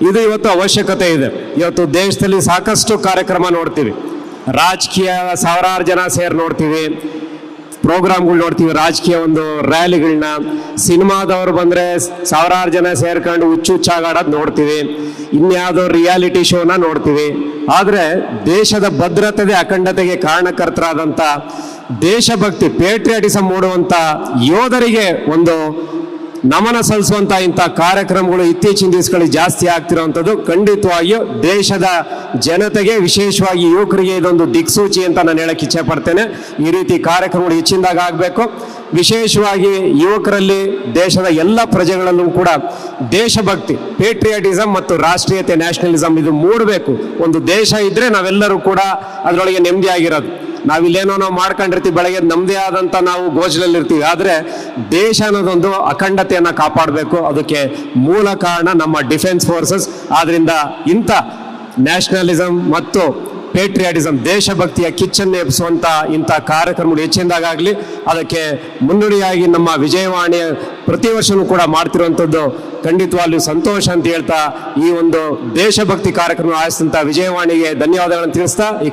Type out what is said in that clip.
ಇದು ಇವತ್ತು ಅವಶ್ಯಕತೆ ಇದೆ. ಇವತ್ತು ದೇಶದಲ್ಲಿ ಸಾಕಷ್ಟು ಕಾರ್ಯಕ್ರಮ ನೋಡ್ತೀವಿ. ರಾಜಕೀಯ ಸಾವಿರಾರು ಜನ ಸೇರಿ ನೋಡ್ತೀವಿ. ಪ್ರೋಗ್ರಾಮ್ಗಳು ನೋಡ್ತೀವಿ. ರಾಜಕೀಯ ಒಂದು ರ್ಯಾಲಿಗಳನ್ನ ಸಿನಿಮಾದವ್ರು ಬಂದರೆ ಸಾವಿರಾರು ಜನ ಸೇರ್ಕೊಂಡು ಹುಚ್ಚು ಹುಚ್ಚಾಗಾಡೋದು ನೋಡ್ತೀವಿ. ಇನ್ಯಾವುದೋ ರಿಯಾಲಿಟಿ ಶೋನ ನೋಡ್ತೀವಿ. ಆದರೆ ದೇಶದ ಭದ್ರತೆಗೆ, ಅಖಂಡತೆಗೆ ಕಾರಣಕರ್ತರಾದಂಥ ದೇಶಭಕ್ತಿ ಪೇಟ್ರಿಯಾಟಿಸಮ್ ಮೂಡುವಂಥ ಯೋಧರಿಗೆ ಒಂದು ನಮನ ಸಲ್ಲಿಸುವಂತ ಇಂಥ ಕಾರ್ಯಕ್ರಮಗಳು ಇತ್ತೀಚಿನ ದಿವಸಗಳಲ್ಲಿ ಜಾಸ್ತಿ ಆಗ್ತಿರುವಂಥದ್ದು. ಖಂಡಿತವಾಗಿಯೂ ದೇಶದ ಜನತೆಗೆ, ವಿಶೇಷವಾಗಿ ಯುವಕರಿಗೆ ಇದೊಂದು ದಿಕ್ಸೂಚಿ ಅಂತ ನಾನು ಹೇಳಕ್ಕೆ ಇಚ್ಛೆ ಪಡ್ತೇನೆ. ಈ ರೀತಿ ಕಾರ್ಯಕ್ರಮಗಳು ಹೆಚ್ಚಿನದಾಗ ಆಗಬೇಕು. ವಿಶೇಷವಾಗಿ ಯುವಕರಲ್ಲಿ ದೇಶದ ಎಲ್ಲ ಪ್ರಜೆಗಳಲ್ಲೂ ಕೂಡ ದೇಶಭಕ್ತಿ ಪೇಟ್ರಿಯಾಟಿಸಮ್ ಮತ್ತು ರಾಷ್ಟ್ರೀಯತೆ ನ್ಯಾಷನಲಿಸಮ್ ಇದು ಮೂಡಬೇಕು. ಒಂದು ದೇಶ ಇದ್ರೆ ನಾವೆಲ್ಲರೂ ಕೂಡ ಅದರೊಳಗೆ ನೆಮ್ಮದಿಯಾಗಿರೋದು. ನಾವಿಲ್ಲೇನೋ ನಾವು ಮಾಡ್ಕೊಂಡಿರ್ತೀವಿ ಬೆಳಗ್ಗೆ ನಮ್ಮದೇ ಆದಂಥ ನಾವು ಗೋಜಲಲ್ಲಿ ಇರ್ತೀವಿ ಆದರೆ ದೇಶ ಅನ್ನೋದೊಂದು ಅಖಂಡತೆಯನ್ನು ಕಾಪಾಡಬೇಕು. ಅದಕ್ಕೆ ಮೂಲ ಕಾರಣ ನಮ್ಮ ಡಿಫೆನ್ಸ್ ಫೋರ್ಸಸ್. ಆದ್ರಿಂದ ಇಂಥ ನ್ಯಾಷನಲಿಸಂ ಮತ್ತು ಪೇಟ್ರಿಯಾಟಿಸಮ್ ದೇಶಭಕ್ತಿಯ ಕಿಚ್ಚನ್ನು ಎಬ್ಬಿಸುವಂಥ ಇಂಥ ಕಾರ್ಯಕ್ರಮಗಳು ಹೆಚ್ಚಿನದಾಗಲಿ ಅದಕ್ಕೆ ಮುನ್ನುಡಿಯಾಗಿ ನಮ್ಮ ವಿಜಯವಾಣಿಯ ಪ್ರತಿ ವರ್ಷವೂ ಕೂಡ ಮಾಡ್ತಿರುವಂಥದ್ದು ಖಂಡಿತವಾಗ್ಲೂ ಸಂತೋಷ ಅಂತ ಹೇಳ್ತಾ ಈ ಒಂದು ದೇಶಭಕ್ತಿ ಕಾರ್ಯಕ್ರಮ ಆಯಿಸಿದಂಥ ವಿಜಯವಾಣಿಗೆ ಧನ್ಯವಾದಗಳನ್ನು ತಿಳಿಸ್ತಾ ಈ